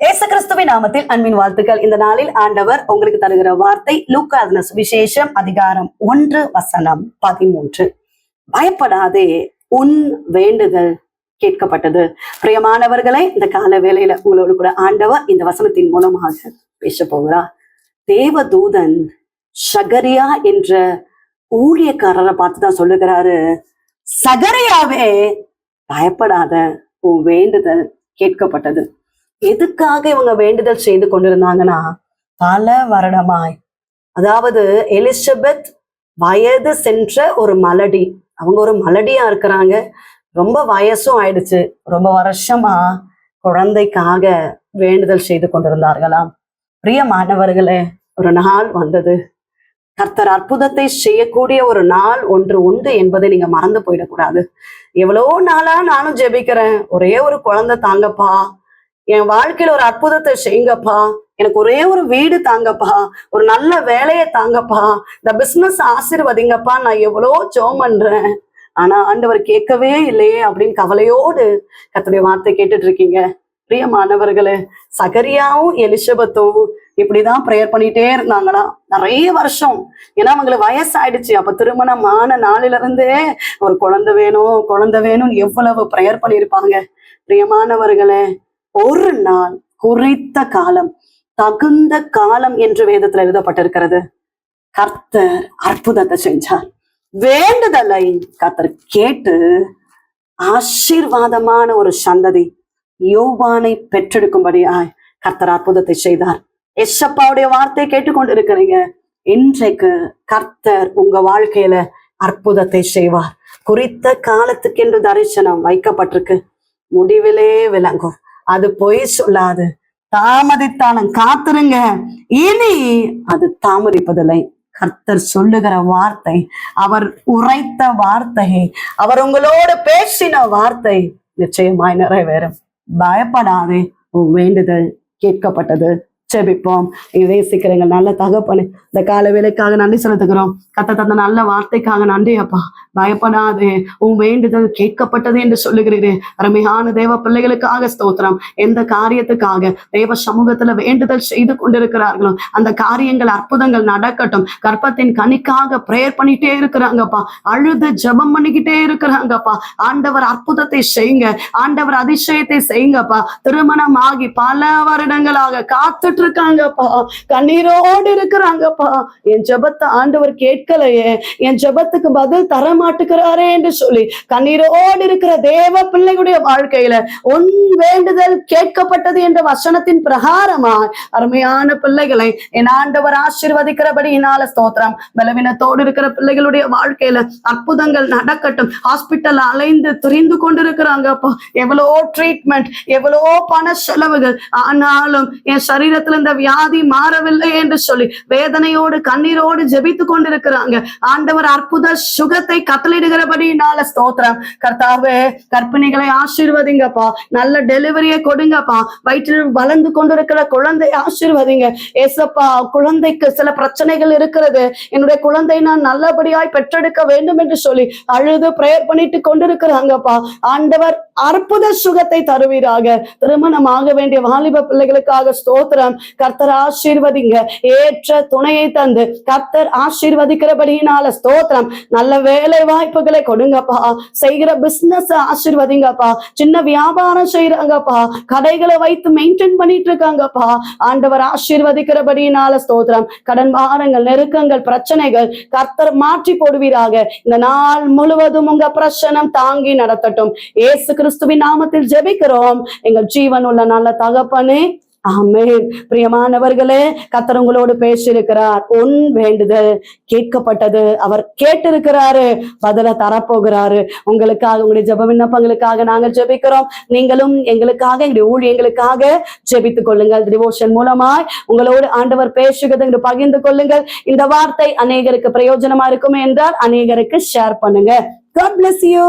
ஏசு கிறிஸ்துவின் நாமத்தில் அன்பின் வாழ்த்துக்கள். இந்த நாளில் ஆண்டவர் உங்களுக்கு தருகிற வார்த்தை லூக்காதன சுவிசேஷம் அதிகாரம் ஒன்று வசனம் பதிமூன்று. பயப்படாதே உன் வேண்டுதல் கேட்கப்பட்டது. பிரியமானவர்களே இந்த கால வேலையில உங்களோடு கூட ஆண்டவர் இந்த வசனத்தின் மூலமாக பேச போகிறார் தேவதூதன் ஷகரியா என்ற ஊழியக்காரரை பார்த்து தான் சொல்லுகிறாரு சகரியாவே பயப்படாத உன் வேண்டுதல் கேட்கப்பட்டது. எதுக்காக இவங்க வேண்டுதல் செய்து கொண்டிருந்தாங்கன்னா பல வருடமாய். அதாவது எலிசபெத் வயது சென்ற ஒரு மலடி. அவங்க ஒரு மலடியா இருக்கிறாங்க. ரொம்ப வயசும் ஆயிடுச்சு. ரொம்ப வருஷமா குழந்தைக்காக வேண்டுதல் செய்து கொண்டிருந்தார்களாம். பிரிய மாணவர்களே ஒரு நாள் வந்தது. கர்த்தர் அற்புதத்தை செய்யக்கூடிய ஒரு நாள் ஒன்று உண்டு என்பதை நீங்க மறந்து போயிடக்கூடாது. எவ்வளோ நாளா நானும் ஜெபிக்கிறேன். ஒரே ஒரு குழந்தை தாங்கப்பா. என் வாழ்க்கையில ஒரு அற்புதத்தை செய்யுங்கப்பா எனக்கு ஒரே ஒரு வீடு தாங்கப்பா. ஒரு நல்ல வேலையை தாங்கப்பா. இந்த பிசினஸ் ஆசிர்வதிங்கப்பா. நான் எவ்வளோ ஜோம் பண்றேன். ஆனா ஆண்டவர் கேட்கவே இல்லையே அப்படின்னு கவலையோடு கத்துடைய வார்த்தை கேட்டுட்டு இருக்கீங்க. பிரியமானவர்களே சகரியாவும் எலிசபத்தும் இப்படிதான் ப்ரேயர் பண்ணிட்டே இருந்தாங்களாம் நிறைய வருஷம். ஏன்னா அவங்களுக்கு வயசாயிடுச்சு. அப்ப திருமணம் ஆன நாளில இருந்தே ஒரு குழந்தை வேணும் குழந்தை வேணும்னு எவ்வளவு ப்ரேயர் பண்ணியிருப்பாங்க. பிரியமானவர்களே ஒரு நாள் குறித்த காலம் தகுந்த காலம் என்று வேதத்துல எழுதப்பட்டிருக்கிறது. கர்த்தர் அற்புதத்தை செஞ்சார். வேண்டுதலை கர்த்தர் கேட்டு ஆசீர்வாதமான ஒரு சந்ததி யோவானை பெற்றெடுக்கும்படியாய் கர்த்தர் அற்புதத்தை செய்தார். எஸ்அப்பாவுடைய வார்த்தையை கேட்டுக்கொண்டு இருக்கிறீங்க இன்றைக்கு கர்த்தர் உங்க வாழ்க்கையில அற்புதத்தை செய்வார். குறித்த காலத்துக்கென்று தரிசனம் வைக்கப்பட்டிருக்கு. முடிவிலே விளங்கும். அது பொய் சொல்லாது. தாமதித்தாலும் காத்துருங்க. இனி அது தாமதிப்பதில்லை. கர்த்தர் சொல்லுகிற வார்த்தை அவர் உரைத்த வார்த்தை அவர் உங்களோடு பேசின வார்த்தை நிச்சயமாய் நிறைவேறும். பயப்படாதே உன் வேண்டுதல் கேட்கப்பட்டது. இதே சீக்கிரங்கள் நல்ல தகப்பனு இந்த கால வேலைக்காக நன்றி செலுத்துகிறோம். கத்த தந்த நல்ல வார்த்தைக்காக நன்றி அப்பா. பயப்படாதே உன் வேண்டுதல் கேட்கப்பட்டது என்று சொல்லுகிறீரே. அருமையான தேவ பிள்ளைகளுக்காக ஸ்தோத்திரம். எந்த காரியத்துக்காக தேவ சமூகத்துல வேண்டுதல் செய்து கொண்டிருக்கிறார்களோ அந்த காரியங்கள் அற்புதங்கள் நடக்கட்டும். கர்ப்பத்தின் கனிக்காக பிரேயர் பண்ணிட்டே இருக்கிறாங்கப்பா. அழுது ஜெபம் பண்ணிக்கிட்டே இருக்கிறாங்கப்பா. ஆண்டவர் அற்புதத்தை செய்யுங்க. ஆண்டவர் அதிசயத்தை செய்யுங்கப்பா. திருமணம் ஆகி பல வருடங்களாக காத்து அழுதுட்டு இருக்காங்கப்பா கண்ணீரோடு இருக்கிறாங்கப்பா. என் ஜபத்தை ஆண்டவர் கேட்கலையே. என் ஜபத்துக்கு பதில் தர மாட்டுக்கிறாரே என்று சொல்லி கண்ணீரோடு இருக்கிற தேவ பிள்ளைகளுடைய வாழ்க்கையில உன் வேண்டுதல் கேட்கப்பட்டது என்ற வசனத்தின் பிரகாரமா அருமையான பிள்ளைகளை என் ஆண்டவர் ஆசிர்வதிக்கிறபடியினால ஸ்தோத்திரம். பலவீனத்தோடு இருக்கிற பிள்ளைகளுடைய வாழ்க்கையில அற்புதங்கள் நடக்கட்டும். ஹாஸ்பிட்டல் அலைந்து துரிந்து கொண்டிருக்கிறாங்கப்பா. எவ்வளோ ட்ரீட்மெண்ட் எவ்வளோ பண செலவுகள். ஆனாலும் என் சரீரத்தை இடத்துல இந்த வியாதி மாறவில்லை என்று சொல்லி வேதனையோடு கண்ணீரோடு ஜெபித்து கொண்டிருக்கிறாங்க. ஆண்டவர் அற்புத சுகத்தை கட்டளிடுகிறபடினால ஸ்தோத்திரம். கர்த்தாவே கர்ப்பிணிகளை ஆசீர்வதிங்கப்பா. நல்ல டெலிவரியை கொடுங்கப்பா. வயிற்றில் வளர்ந்து கொண்டிருக்கிற குழந்தை ஆசீர்வதிங்க. ஏசப்பா குழந்தைக்கு சில பிரச்சனைகள் இருக்கிறது. என்னுடைய குழந்தை நான் நல்லபடியாய் பெற்றெடுக்க வேண்டும் என்று சொல்லி அழுது பிரேயர் பண்ணிட்டு கொண்டிருக்கிறாங்கப்பா. ஆண்டவர் அற்புத சுகத்தை தருவீராக. ஆக வேண்டிய வாலிப பிள்ளைகளுக்காக ஸ்தோத்திரம். கர்த்தர் ஆசீர்வதிங்க. ஏற்ற துணையை தந்து கர்த்தர் ஆசீர்வதிக்கிறபடியினால ஸ்தோத்திரம். நல்ல வேலை வாய்ப்புகளை கொடுங்கப்பா. செய்கிற பிசினஸ் ஆசீர்வதிங்கப்பா. சின்ன வியாபாரம் செய்யறாங்கப்பா. கடைகளை வைத்து மெயின்டைன் பண்ணிட்டு இருக்காங்கப்பா ஆண்டவர் ஆசீர்வதிக்கிறபடியினால ஸ்தோத்திரம். கடன் பாரங்கள் நெருக்கங்கள் பிரச்சனைகள் கர்த்தர் மாற்றி போடுவீராக. இந்த நாள் முழுவதும் உங்க பிரச்சனம் தாங்கி நடத்தட்டும். ஏசு கிறிஸ்துவின் நாமத்தில் ஜெபிக்கிறோம். எங்கள் ஜீவன் உள்ள நல்ல தகப்பனே ஆமேன். பிரியமானவர்களே கத்தர் உங்களோடு பேசியிருக்கிறார். உன் வேண்டுதல் கேட்கப்பட்டது. அவர் கேட்டிருக்கிறாரு. பதில தரப்போகிறாரு. உங்களுக்காக உங்களுடைய ஜெப விண்ணப்பங்களுக்காக நாங்கள் ஜெபிக்கிறோம். நீங்களும் எங்களுக்காக எங்களுடைய ஊழியங்களுக்காக ஜெபித்துக் கொள்ளுங்கள். டிவோஷன் மூலமாய் உங்களோடு ஆண்டவர் பேசுகிறது என்று பகிர்ந்து கொள்ளுங்கள். இந்த வார்த்தை அநேகருக்கு பிரயோஜனமா இருக்குமே என்றால் அநேகருக்கு ஷேர் பண்ணுங்க. God bless you.